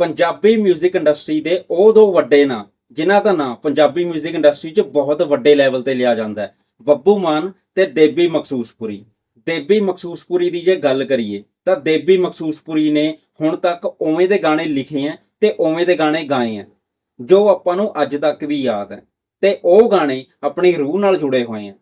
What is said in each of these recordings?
Punjabi 뮤직 industry ਦੇ ਉਹ ਦੋ ਵੱਡੇ ਨਾਂ ਜਿਨ੍ਹਾਂ ਦਾ ਨਾਂ ਪੰਜਾਬੀ 뮤직 ਇੰਡਸਟਰੀ 'ਚ ਬਹੁਤ ਵੱਡੇ ਲੈਵਲ ਤੇ ਲਿਆ ਜਾਂਦਾ ਹੈ ਬੱਬੂ ਮਾਨ ਤੇ ਦੇਬੀ ਮਖਸੂਸਪੁਰੀ ਦੇਬੀ ਮਖਸੂਸਪੁਰੀ ਦੀ ਜੇ ਗੱਲ ਕਰੀਏ ਤਾਂ ਦੇਬੀ ਮਖਸੂਸਪੁਰੀ ਨੇ ਹੁਣ ਤੱਕ ਉਵੇਂ ਦੇ ਗਾਣੇ ਲਿਖੇ ਆ ਤੇ ਉਵੇਂ ਦੇ ਗਾਣੇ ਗਾਏ ਆ ਜੋ ਆਪਾਂ ਨੂੰ ਅੱਜ ਤੱਕ ਵੀ ਯਾਦ ਹੈ ਤੇ ਉਹ ਗਾਣੇ ਆਪਣੀ ਰੂਹ ਨਾਲ ਜੁੜੇ ਹੋਏ ਆ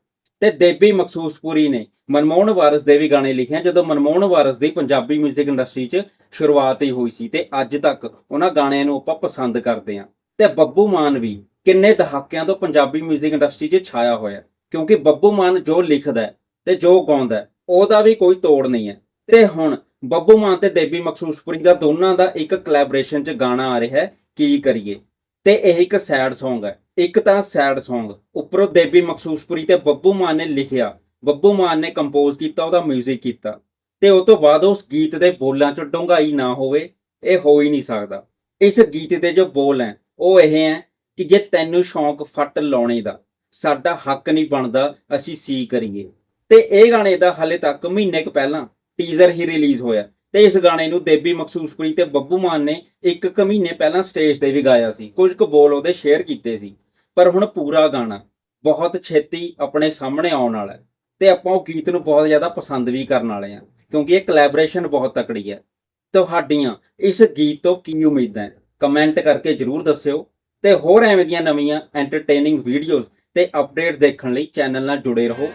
ਤੇ ਦੇਬੀ ਮਖਸੂਸਪੁਰੀ ਨੇ ਮਨਮੋਹਨ ਵਾਰਸ ਦੇ ਵੀ ਗਾਣੇ ਲਿਖੇ ਆ ਜਦੋਂ ਮਨਮੋਹਨ ਵਾਰਸ ਦੀ ਪੰਜਾਬੀ 뮤직 ਇੰਡਸਟਰੀ 'ਚ ਸ਼ੁਰੂਆਤ ਹੀ ਹੋਈ ਸੀ ਤੇ ਅੱਜ ਤੱਕ ਉਹਨਾਂ ਗਾਣਿਆਂ ਨੂੰ ਆਪਾਂ ਪਸੰਦ ਕਰਦੇ ਆ ਤੇ ਬੱਬੂ ਮਾਨ ਵੀ ਕਿੰਨੇ ਦਹਾਕਿਆਂ ਤੋਂ ਪੰਜਾਬੀ 뮤직 ਇੰਡਸਟਰੀ 'ਚ ਛਾਇਆ ਹੋਇਆ ਕਿਉਂਕਿ ਬੱਬੂ ਮਾਨ ਜੋ ਲਿਖਦਾ ਹੈ ਤੇ ਜੋ ਗਾਉਂਦਾ ਹੈ, ਉਹਦਾ ਵੀ ਕੋਈ ਤੋੜ ਨਹੀਂ ਹੈ ਤੇ ਹੁਣ ਬੱਬੂ ਮਾਨ ਤੇ ਦੇਬੀ ਮਖਸੂਸਪੁਰੀ ਦਾ ਦੋਨਾਂ ਦਾ ਇੱਕ ਕੋਲੈਬੋਰੇਸ਼ਨ 'ਚ ਗਾਣਾ ਆ ਰਿਹਾ ਹੈ ਕੀ ਕਰੀਏ ਤੇ ਇਹ ਇੱਕ ਸੈਡ Song ਹੈ। ਇੱਕ ਤਾਂ ਸੈਡ Song ਉੱਪਰੋਂ ਦੇਬੀ ਮਕਸੂਸਪੁਰੀ ਤੇ ਬੱਬੂ ਮਾਨ ਨੇ ਲਿਖਿਆ। ਬੱਬੂ ਮਾਨ ਨੇ ਕੰਪੋਜ਼ ਕੀਤਾ, ਉਹਦਾ 뮤직 ਕੀਤਾ। ਤੇ ਉਸ ਤੋਂ ਬਾਅਦ ਉਸ ਗੀਤ ਦੇ ਬੋਲਾਂ 'ਚ ਡੂੰਘਾਈ ਨਾ ਹੋਵੇ, ਇਹ ਹੋ ਹੀ ਨਹੀਂ ਸਕਦਾ। ਇਸ ਗੀਤ ਦੇ ਜੋ ਬੋਲ ਹੈ, ਉਹ ਇਹ ਹੈ ਕਿ ਜੇ ਤੈਨੂੰ ਸ਼ੌਂਕ ਫੱਟ ਲਾਉਣੇ ਦਾ, ਸਾਡਾ ਹੱਕ ਨਹੀਂ ਬਣਦਾ, ਅਸੀਂ ਸੀ ਕਰੀਏ। ਤੇ ਇਹ ਗਾਣੇ ਦਾ ਹਲੇ ਤੱਕ ਮਹੀਨੇ ਕੁ ਪਹਿਲਾਂ ਟੀਜ਼ਰ ਹੀ ਰਿਲੀਜ਼ ਹੋਇਆ। ਤੇ ਇਸ ਗਾਣੇ ਨੂੰ ਦੇਬੀ ਮਖਸੂਸਪੁਰੀ ਤੇ ਬੱਬੂ ਮਾਨ ਨੇ ਇੱਕ ਕੁ ਮਹੀਨੇ ਪਹਿਲਾਂ ਸਟੇਜ ਤੇ ਵੀ ਗਾਇਆ ਸੀ। ਕੁਝ ਕੁ ਬੋਲ ਉਹਦੇ ਸ਼ੇਅਰ ਕੀਤੇ ਸੀ। ਪਰ ਹੁਣ ਪੂਰਾ ਗਾਣਾ ਬਹੁਤ ਛੇਤੀ ਆਪਣੇ ਸਾਹਮਣੇ ਆਉਣ ਵਾਲਾ ਹੈ ਤੇ ਆਪਾਂ ਉਹ ਗੀਤ ਨੂੰ ਬਹੁਤ ਜ਼ਿਆਦਾ ਪਸੰਦ ਵੀ ਕਰਨ ਵਾਲੇ ਹਾਂ, ਕਿਉਂਕਿ ਇਹ ਕੋਲੈਬੋਰੇਸ਼ਨ ਬਹੁਤ ਤਕੜੀ ਹੈ। ਤੁਹਾਡੀਆਂ ਇਸ ਗੀਤ ਤੋਂ ਕੀ ਉਮੀਦਾਂ ਕਮੈਂਟ ਕਰਕੇ ਜਰੂਰ ਦੱਸਿਓ। ਤੇ ਹੋਰ ਐਵੇਂ ਦੀਆਂ ਨਵੀਆਂ ਐਂਟਰਟੇਨਿੰਗ ਵੀਡੀਓਜ਼ ਤੇ ਅਪਡੇਟਸ ਦੇਖਣ ਲਈ ਚੈਨਲ ਨਾਲ ਜੁੜੇ ਰਹੋ।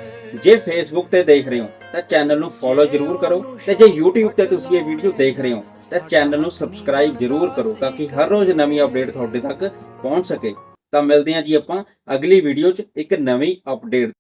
ਜੇ ਫੇਸਬੁੱਕ ਤੇ ਦੇਖ ਰਹੇ ਹੋ, ਤਾਂ ਚੈਨਲ ਨੂੰ ਫੋਲੋ ਜਰੂਰ ਕਰੋ ਤੇ ਜੇ YouTube ਤੇ ਤੁਸੀਂ ਇਹ ਵੀਡੀਓ ਦੇਖ ਰਹੇ ਹੋ, ਤਾਂ ਚੈਨਲ ਨੂੰ ਸਬਸਕ੍ਰਾਈਬ ਜਰੂਰ ਕਰੋ ਤਾਂ ਕਿ ਹਰ ਰੋਜ਼ ਨਵੀਂ ਅਪਡੇਟ ਤੁਹਾਡੇ ਤੱਕ ਪਹੁੰਚ ਸਕੇ। ਤਾਂ ਮਿਲਦੇ ਹਾਂ ਜੀ ਆਪਾਂ ਅਗਲੀ ਵੀਡੀਓ 'ਚ ਇੱਕ ਨਵੀਂ ਅਪਡੇਟ